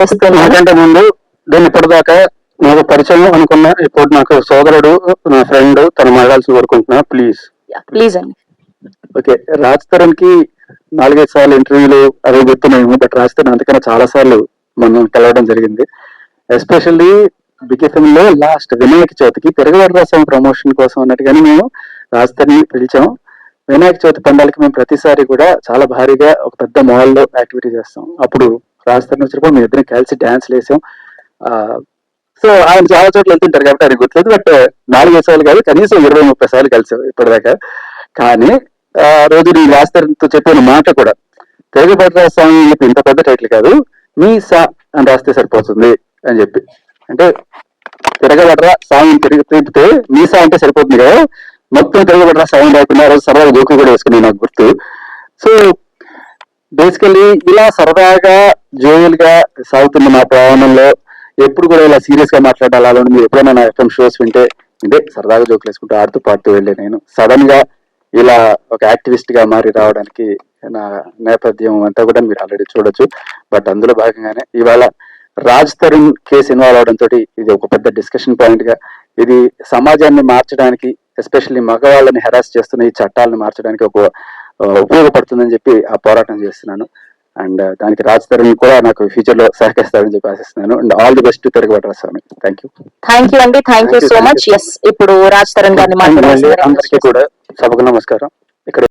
నాకంటే ముందు దీన్ని ఇప్పటిదాకా నాకు పరిచయం అనుకున్న ఇప్పుడు నాకు సోదరుడు నా ఫ్రెండ్ తను మాట్లాడాల్సి కోరుకుంటున్నా. ప్లీజ్ ప్లీజ్ అండి. ఓకే రాజ్ తరుణ్కి నాలుగైదు సార్లు ఇంటర్వ్యూలు అవి గుర్తున్నాయి. బట్ రాజ్ తరుణ్ అంతకన్నా చాలా సార్లు మనం కలవడం జరిగింది. ఎస్పెషల్లీ బికెఫ్ఎం లో లాస్ట్ వినాయక చవితికి తిరగబడి రాసాం ప్రమోషన్ కోసం అన్నట్టుగానే మేము రాజ్ తరుణ్ పిలిచాం. వినాయక చవితి పండాలకి మేము ప్రతిసారి కూడా చాలా భారీగా ఒక పెద్ద మాల్లో యాక్టివిటీ చేస్తాం. అప్పుడు రాజస్థాన్ వచ్చినప్పుడు మేము ఇద్దరం కలిసి డాన్స్ వేసాం. సో ఆయన చాలా చోట్ల వెళ్తుంటారు కాబట్టి ఆయన గుర్తులేదు. బట్ నాలుగైదు సార్లు కాదు కనీసం ఇరవై ముప్పై సార్లు కలిసాం ఇప్పటిదాకా. కానీ ఆ రోజు నీ రాస్తారంతో చెప్పిన మాట కూడా తిరగబడ్డ స్వామి చెప్పి ఇంత పెద్ద టైటిల్ కాదు మీ సా అని రాస్తే సరిపోతుంది అని చెప్పి. అంటే తిరగబడరా స్వామి తిరిగి తిరిగితే మీ సా అంటే సరిపోతుంది కదా? మొత్తం తిరగబడరా స్వామి రాకుండా రోజు సరదాగా జోకులు కూడా వేసుకుని నాకు గుర్తు. సో బేసికలీ ఇలా సరదాగా జోయల్గా సాగుతున్న మా ప్రయాణంలో ఎప్పుడు కూడా ఇలా సీరియస్గా మాట్లాడాలి అలా మీరు ఎప్పుడైనా నా ఎఫ్ఎం షోస్ వింటే ఇదే సరదాగా జోకులు వేసుకుంటూ ఆడుతూ పాడుతూ వెళ్ళే నేను. సడన్గా ఇలా ఒక యాక్టివిస్ట్గా మారి రావడానికి నా నేపథ్యం అంతా కూడా మీరు ఆల్రెడీ చూడొచ్చు. బట్ అందులో భాగంగానే ఇవాళ రాజ్ తరుణ్ కేసు ఇన్వాల్వ్ అవడంతో తోటి ఇది ఒక పెద్ద డిస్కషన్ పాయింట్గా ఇది సమాజాన్ని మార్చడానికి ఎస్పెషల్లీ మగవాళ్ళని హెరాస్ చేస్తున్న ఈ చట్టాలను మార్చడానికి ఒక ఉపయోగపడుతుందని చెప్పి ఆ పోరాటం చేస్తున్నాను. అండ్ దానికి రాజ్ తరుణ్ కూడా నాకు ఫ్యూచర్లో సహకరిస్తాడని చెప్పి ఆశిస్తున్నాను. అండ్ ఆల్ ది బెస్ట్ తిరగబడ్డ స్వామి. థ్యాంక్ యూ థ్యాంక్ యూ అండి thank you so much. Yes ఇప్పుడు రాజ్ తరుణ్ గారిని అందరికీ కూడా సభకు నమస్కారం.